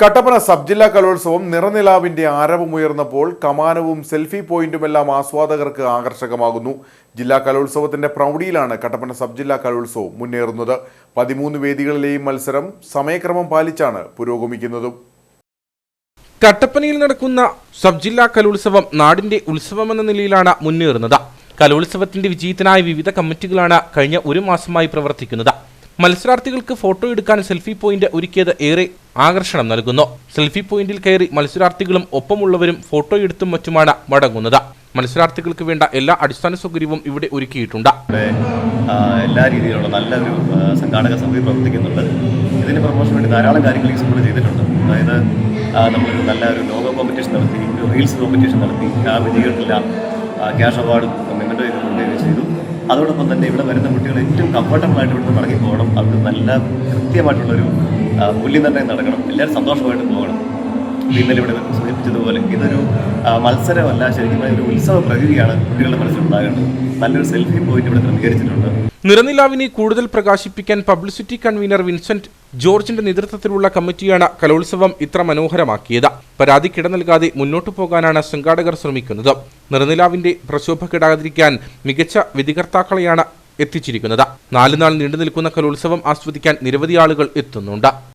Kattappana sub ജില്ലാ കലോത്സവം നിറനിലാവിന്റെ ആരവമുയർന്നപ്പോൾ കമാനവും selfie പോയിന്റുമെല്ലാം ആസ്വാദകർക്ക് ആകർഷകമാകുന്നു. ജില്ലാ കലോത്സവത്തിന്റെ പ്രൗഢിയിലാണ് കട്ടപ്പന സബ് ജില്ലാ കലോത്സവം മുന്നേറുന്നത്. പതിമൂന്ന് വേദികളിലെയും മത്സരം സമയക്രമം പാലിച്ചാണ് പുരോഗമിക്കുന്നതും. കട്ടപ്പനയിൽ നടക്കുന്ന സബ് ജില്ലാ കലോത്സവം നാടിന്റെ ഉത്സവമെന്ന നിലയിലാണ് മുന്നേറുന്നത്. കലോത്സവത്തിന്റെ വിജയത്തിനായി വിവിധ കമ്മിറ്റികളാണ് കഴിഞ്ഞ ഒരു മാസമായി പ്രവർത്തിക്കുന്നത്. മത്സരാർത്ഥികൾക്ക് ഫോട്ടോ എടുക്കാൻ സെൽഫി പോയിന്റ് ഒരുക്കിയത് ഏറെ ആകർഷണം നൽകുന്നു. സെൽഫി പോയിന്റിൽ കയറി മത്സരാർത്ഥികളും ഒപ്പമുള്ളവരും ഫോട്ടോ എടുത്തും മറ്റുമാണ് മടങ്ങുന്നത്. മത്സരാർത്ഥികൾക്ക് വേണ്ട എല്ലാ അടിസ്ഥാന സൗകര്യവും ഇവിടെ ഒരുക്കിയിട്ടുണ്ട്. എല്ലാ രീതിയിലുള്ള നല്ലൊരു സംഘാടക സമിതി പ്രവർത്തിക്കുന്നുണ്ട്. ഇതിന് പ്രമോഷൻ വേണ്ടി ധാരാളം കാര്യങ്ങൾ ഈ സ്കൂളിൽ ചെയ്തിട്ടുണ്ട്. അതായത് നമ്മളൊരു നല്ല ഒരു ലോഗോ കോമ്പറ്റീഷൻ നടത്തി റീൽസ് കോമ്പറ്റീഷൻ നടത്തി ആ വിജയികൾക്കെല്ലാം ക്യാഷ് അവാർഡും മെമ്മന്റോ ഇത് ചെയ്തു അതോടൊപ്പം തന്നെ ഇവിടെ വരുന്ന കുട്ടികൾ ഏറ്റവും കംഫർട്ടബിൾ ആയിട്ട് ഇവിടുന്ന് മടങ്ങി പോകണം. അവർക്ക് നല്ല കൃത്യമായിട്ടുള്ളൊരു മൂല്യനിർണയം നടക്കണം. എല്ലാവരും സന്തോഷമായിട്ട് പോകണം. ഇന്നലെ ഇവിടെ സൂചിപ്പിച്ചതുപോലെ ഇതൊരു മത്സരമല്ല ശരിക്കും ഒരു ഉത്സവ പ്രകൃതിയാണ് കുട്ടികളുടെ മനസ്സിൽ ഉണ്ടാകേണ്ടത്. നല്ലൊരു സെൽഫി പോയിന്റ് ഇവിടെ ക്രമീകരിച്ചിട്ടുണ്ട്. നിറനിലാവിനെ കൂടുതൽ പ്രകാശിപ്പിക്കാൻ പബ്ലിസിറ്റി കൺവീനർ വിൻസെന്റ് ജോർജിന്റെ നേതൃത്വത്തിലുള്ള കമ്മിറ്റിയാണ് കലോത്സവം ഇത്ര മനോഹരമാക്കിയത്. പരാതിക്കിട നൽകാതെ മുന്നോട്ടു പോകാനാണ് സംഘാടകർ ശ്രമിക്കുന്നത്. നിറനിലാവിന്റെ പ്രശോഭ കിടാതിരിക്കാൻ മികച്ച വിധികർത്താക്കളെയാണ് എത്തിച്ചിരിക്കുന്നത്. നാലുനാൾ നീണ്ടു നിൽക്കുന്ന കലോത്സവം ആസ്വദിക്കാൻ നിരവധി ആളുകൾ എത്തുന്നുണ്ട്.